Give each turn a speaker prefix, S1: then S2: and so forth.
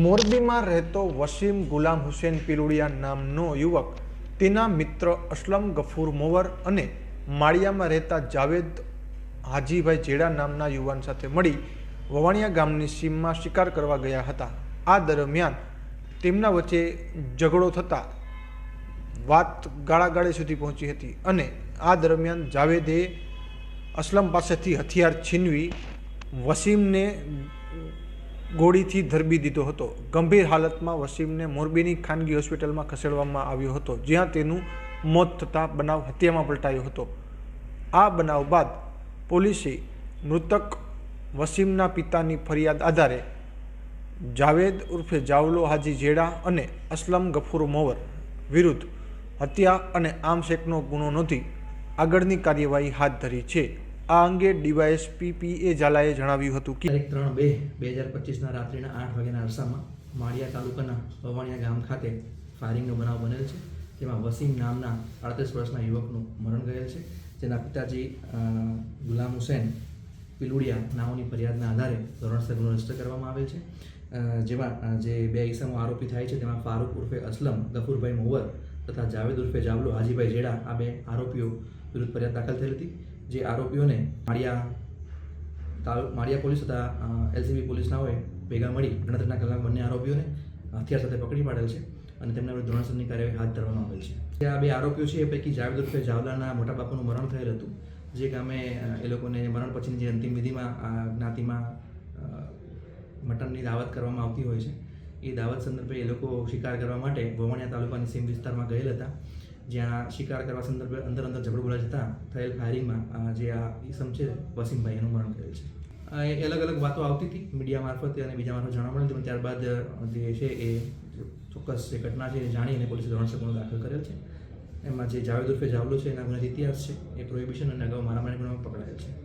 S1: મોરબીમાં રહેતો વસીમ ગુલામ હુસેન પિરુડિયા નામનો યુવક, તેના મિત્ર અસલમ ગફૂર મોવર અને માળિયામાં રહેતા જાવેદ હાજીભાઈ જેડા નામના યુવાન સાથે મળી વવાણિયા ગામની સીમમાં શિકાર કરવા ગયા હતા. આ દરમિયાન તેમના વચ્ચે ઝઘડો થતાં વાત ગાળાગાળી સુધી પહોંચી હતી અને આ દરમિયાન જાવેદે અસલમ પાસેથી હથિયાર છીનવી વસીમને ગોળીથી ધરબી દીધો હતો. ગંભીર હાલતમાં વસીમને મોરબીની ખાનગી હોસ્પિટલમાં ખસેડવામાં આવ્યો હતો, જ્યાં તેનું મોત થતાં બનાવ હત્યામાં પલટાયો હતો. આ બનાવ બાદ પોલીસે મૃતક વસીમના પિતાની ફરિયાદ આધારે જાવેદ ઉર્ફે જાવલો હાજી જેડા અને અસલમ ગફૂર મોવર વિરુદ્ધ હત્યા અને આમશેકનો ગુનો નોંધી આગળની કાર્યવાહી હાથ ધરી છે. આ અંગે ડીવાયએસપી પી ઝાલાએ જણાવ્યું હતું કે
S2: તારીખ ત્રણ બે બે હજાર પચીસના રાત્રિના આઠ વાગ્યાના અરસામાં માળિયા તાલુકાના પવાણિયા ગામ ખાતે ફાયરિંગનો બનાવ બનેલ છે. તેમાં વસીમ નામના અડત્રીસ વર્ષના યુવકનું મરણ ગયેલ છે. જેના પિતાજી ગુલામ હુસેન પિલુડિયા નાઓની ફરિયાદના આધારે ધોરણસર ગુનો રજિસ્ટર કરવામાં આવેલ છે. જેમાં જે બે ઈસમો આરોપી થાય છે, તેમાં ફારૂક ઉર્ફે અસલમ, ગફુરભાઈ મોવર તથા જાવેદ ઉર્ફે જાવલો હાજીભાઈ જેડા આ બે આરોપીઓ વિરુદ્ધ ફરિયાદ દાખલ થયેલ હતી. જે આરોપીઓને માળિયા તાલુ, માળિયા પોલીસ તથા એલસીબી પોલીસના હોય, ભેગા મળી ગણતરીના કલાક બંને આરોપીઓને હથિયાર સાથે પકડી પાડેલ છે અને તેમના વિરુદ્ધ ધોરણસરની કાર્યવાહી હાથ ધરવામાં આવેલ છે. જે આ બે આરોપીઓ છે, એ પૈકી જાવેદ ઉર્ફે જાવલાના મોટા બાપુનું મરણ થયેલ હતું. જે ગામે એ લોકોને મરણ પછીની જે અંતિમ વિધિમાં, આ જ્ઞાતિમાં મટનની દાવત કરવામાં આવતી હોય છે. એ દાવત સંદર્ભે એ લોકો શિકાર કરવા માટે વવાણિયા તાલુકાની સીમ વિસ્તારમાં ગયેલ હતા. જ્યાં શિકાર કરવા સંદર્ભે અંદર અંદર ઝઘડો બોલા જતાં થયેલ ફાયરિંગમાં જે આ ઈસમ છે, વસીમભાઈ એનું મરણ થયેલ છે. અલગ અલગ વાતો આવતી હતી મીડિયા મારફતે અને બીજા મારફત જાણવા મળ્યું ત્યારબાદ જે છે એ ચોક્કસ જે ઘટના છે એ જાણીને પોલીસે ધોરણસર ગુનો દાખલ કરેલ છે. એમાં જે જાવેદ ઉર્ફે જાવલો છે એના ગુનાથી ઇતિહાસ છે, એ પ્રોહિબિશન અને અગાઉ મારામારી ગુનામાં પકડાયેલ છે.